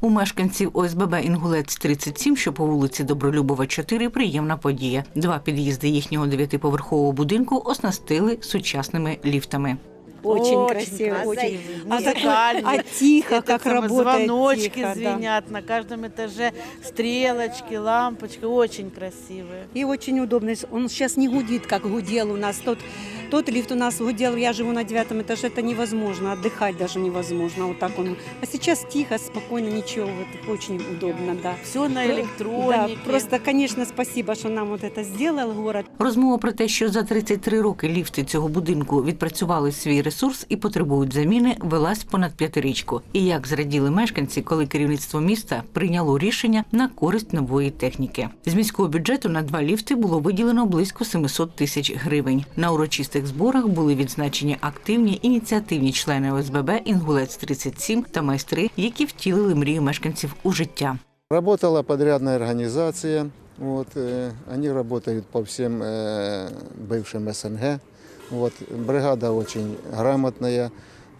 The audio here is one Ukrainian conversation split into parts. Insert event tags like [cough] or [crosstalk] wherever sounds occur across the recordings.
У мешканців ОСББ Інгулець 37, що по вулиці Добролюбова 4, приємна подія. Два під'їзди їхнього дев'ятиповерхового будинку оснастили сучасними ліфтами. Очень, Очень красиво, красиво. очень. А А, такой- такой- а тихо, Это как самое, работает Звоночки тихо, да. звенят на каждом этаже, стрелочки, лампочки, очень красивые. И очень удобно. Он сейчас не гудит, как гудел у нас. Тот, тот лифт у нас гудел, я живу на девятом этаже, это невозможно, отдыхать даже невозможно. Вот так он. А сейчас тихо, спокойно, ничего, вот, очень удобно, да. Все на Про- электронике. Да, просто, конечно, спасибо, что нам вот это сделал город. Розмова про те, що за 33 роки ліфти цього будинку відпрацювали свій ресурс і потребують заміни, велась понад п'ятирічку. І як зраділи мешканці, коли керівництво міста прийняло рішення на користь нової техніки. З міського бюджету на два ліфти було виділено близько 700 тисяч гривень. На урочистих зборах були відзначені активні ініціативні члени ОСББ Інгулець 37 та майстри, які втілили мрію мешканців у життя. Работала подрядная организация. Вот, э, они работают по всем э, бывшим СНГ. Вот, бригада очень грамотная.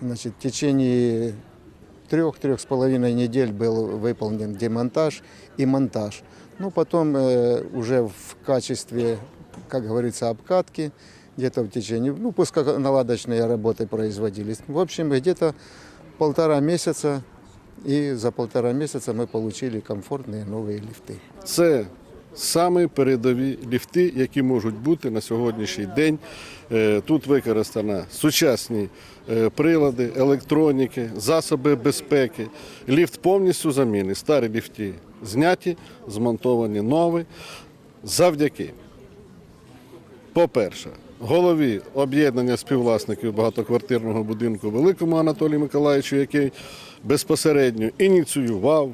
Значит, в течение трех-трех с половиной недель был выполнен демонтаж и монтаж. Ну, потом э, уже в качестве, как говорится, обкатки, где-то в течение, ну, пусконаладочные работы производились. В общем, где-то полтора месяца и за полтора месяца мы получили комфортные новые лифты. Це саме передові ліфти, які можуть бути на сьогоднішній день. Е, Тут використано сучасні е, прилади, електроніки, засоби безпеки. Ліфт повністю замінений. Старі ліфти зняті, змонтовані нові. Завдяки, по-перше, голові об'єднання співвласників багатоквартирного будинку Великому Анатолію Миколаївичу, який безпосередньо ініціював,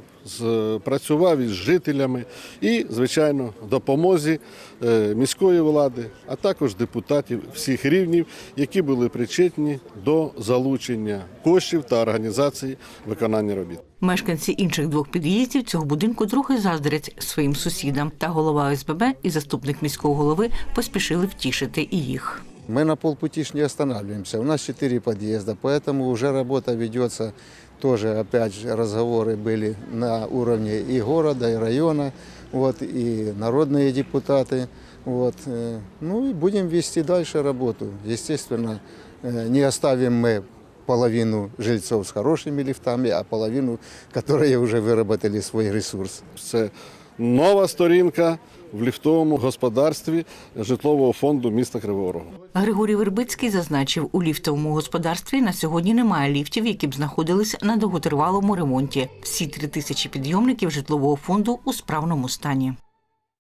працював із жителями і, звичайно, допомозі е, міської влади, а також депутатів всіх рівнів, які були причетні до залучення коштів та організації виконання робіт. Мешканці інших двох під'їздів цього будинку трохи заздрять своїм сусідам. Та голова ОСББ і заступник міського голови поспішили втішити і їх. Мы на полпути ж не останавливаемся. У нас четыре подъезда, поэтому уже работа ведется. Тоже, опять же, разговоры были на уровне и города, и района, вот, и народные депутаты. Вот. э, Ну и будем вести дальше работу. Естественно, э, не оставим мы половину жильцов с хорошими лифтами, а половину, [laughs] которые уже выработали свой ресурс. Це нова сторінка в ліфтовому господарстві житлового фонду міста Кривого Рогу. Григорій Вербицький зазначив, у ліфтовому господарстві на сьогодні немає ліфтів, які б знаходились на довготривалому ремонті. Всі три тисячі підйомників житлового фонду у справному стані.